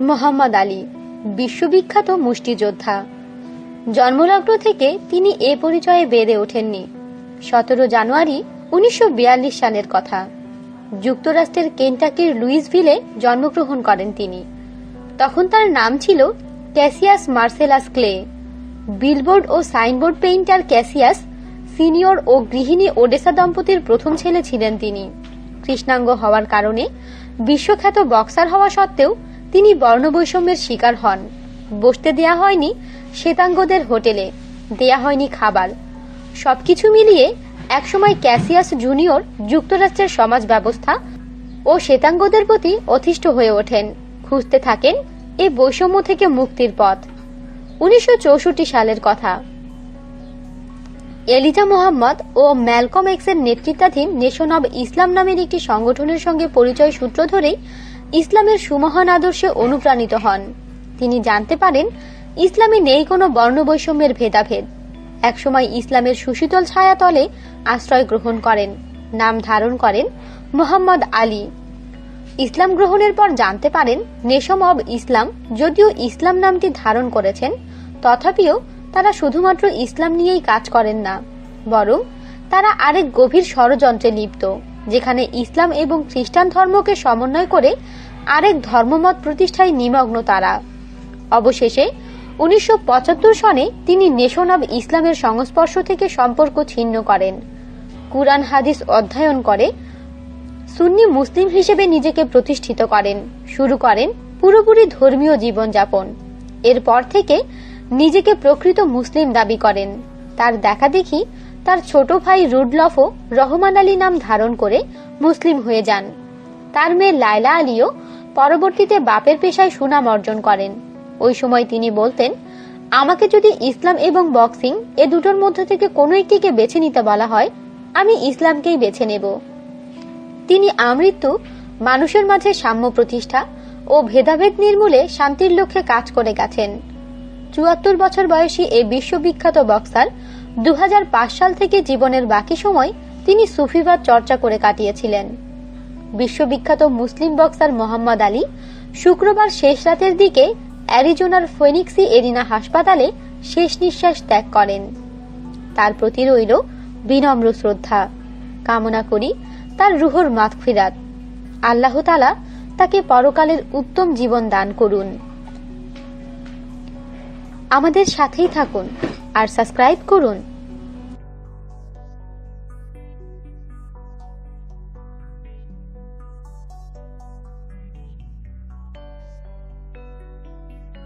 মোহাম্মদ আলী, বিশ্ববিখ্যাত মুষ্টিযোদ্ধা। জন্মলগ্ন থেকে তিনি এ পরিচয়ে বেড়ে ওঠেননি। সতেরো জানুয়ারি উনিশশো বিয়াল্লিশ সালের কথা। যুক্তরাষ্ট্রের কেন্টাকির লুইসভিলে জন্মগ্রহণ করেন তিনি। তখন তার নাম ছিল ক্যাসিয়াস মার্সেলাস ক্লে। বিলবোর্ড ও সাইনবোর্ড পেইন্টার ক্যাসিয়াস, সিনিয়র ও গৃহিণী ওডেসা দম্পতির প্রথম ছেলে ছিলেন তিনি। কৃষ্ণাঙ্গ হওয়ার কারণে বিশ্বখ্যাত বক্সার হওয়া সত্ত্বেও তিনি বর্ণবৈষম্যের শিকার হন। বসতে দেয়া হয়নি শ্বেতাঙ্গদের হোটেলে, দেয়া হয়নি খাবার। সবকিছু মিলিয়ে একসময় ক্যাসিয়াস জুনিয়র যুক্তরাষ্ট্রের সমাজ ব্যবস্থা ও শ্বেতাঙ্গদের প্রতি অতিষ্ঠ হয়ে ওঠেন। খুঁজতে থাকেন এই বৈষম্য থেকে মুক্তির পথ। উনিশশো চৌষট্টি সালের কথা। এলিজা মোহাম্মদ ও ম্যালকম এক্সের নেতৃত্বাধীন নেশন অব ইসলাম নামের একটি সংগঠনের সঙ্গে পরিচয় সূত্র ধরেই ইসলামের সুমহান আদর্শে অনুপ্রাণিত হন। তিনি জানতে পারেন, ইসলামে নেই কোনো বর্ণবৈষম্যের ভেদাভেদ। একসময় ইসলামের সুশীতল ছায়াতলে আশ্রয় গ্রহণ করেন। নাম ধারণ করেন মোহাম্মদ আলী। ইসলাম গ্রহণের পর জানতে পারেন, নেশম অব ইসলাম যদিও ইসলাম নামটি ধারণ করেছেন, তথাপিও তারা শুধুমাত্র ইসলাম নিয়েই কাজ করেন না, বরং তারা আরেক গভীর ষড়যন্ত্রে লিপ্ত। যেখানে ইসলাম এবং খ্রিস্টান ধর্মকে সমন্বয় করে আরেক ধর্মমত প্রতিষ্ঠায় নিমগ্ন তারা। অবশেষে, উনিশশো পঁচাত্তর সনে তিনি নেশন অব ইসলামের সংস্পর্শ থেকে সম্পর্ক ছিন্ন করেন। কুরআন হাদিস অধ্যয়ন করে সুন্নি মুসলিম হিসেবে নিজেকে প্রতিষ্ঠিত করেন। শুরু করেন পুরোপুরি ধর্মীয় জীবনযাপন। এরপর থেকে নিজেকে প্রকৃত মুসলিম দাবি করেন। তার দেখা দেখি তার ছোট ভাই রুডলফও রহমান আলী নাম ধারণ করে মুসলিম হয়ে যান। তার মেয়ে লায়লা আলীও পরবর্তীতে বাপের পেশায় সুনাম অর্জন করেন। ওই সময় তিনি বলতেন, আমাকে যদি ইসলাম এবং বক্সিং এ দুটোর মধ্যে থেকে কোনো একটিকে বেছে নিতে বলা হয়, আমি ইসলামকেই বেছে নেব। তিনি আমৃত্যু, মানুষের মাঝে সাম্য প্রতিষ্ঠা ও ভেদাভেদ নির্মূলে শান্তির লক্ষ্যে কাজ করে গেছেন। চুয়াত্তর বছর বয়সী এই বিশ্ববিখ্যাত বক্সার দু হাজার পাঁচ সাল থেকে জীবনের বাকি সময় তিনি সুফিবাদ চর্চা করে কাটিয়েছিলেন। বিশ্ববিখ্যাত মুসলিম বক্সার মোহাম্মদ আলী শুক্রবার শেষ রাতের দিকে অ্যারিজোনার ফোনিক্সি এরিনা হাসপাতালে শেষ নিঃশ্বাস ত্যাগ করেন। তার প্রতি রইল বিনম্র শ্রদ্ধা। কামনা করি তার রুহর মাতফিরাত আল্লাহ তালা তাকে পরকালের উত্তম জীবন দান করুন। আমাদের সাথেই থাকুন। আর সাবস্ক্রাইব করুন।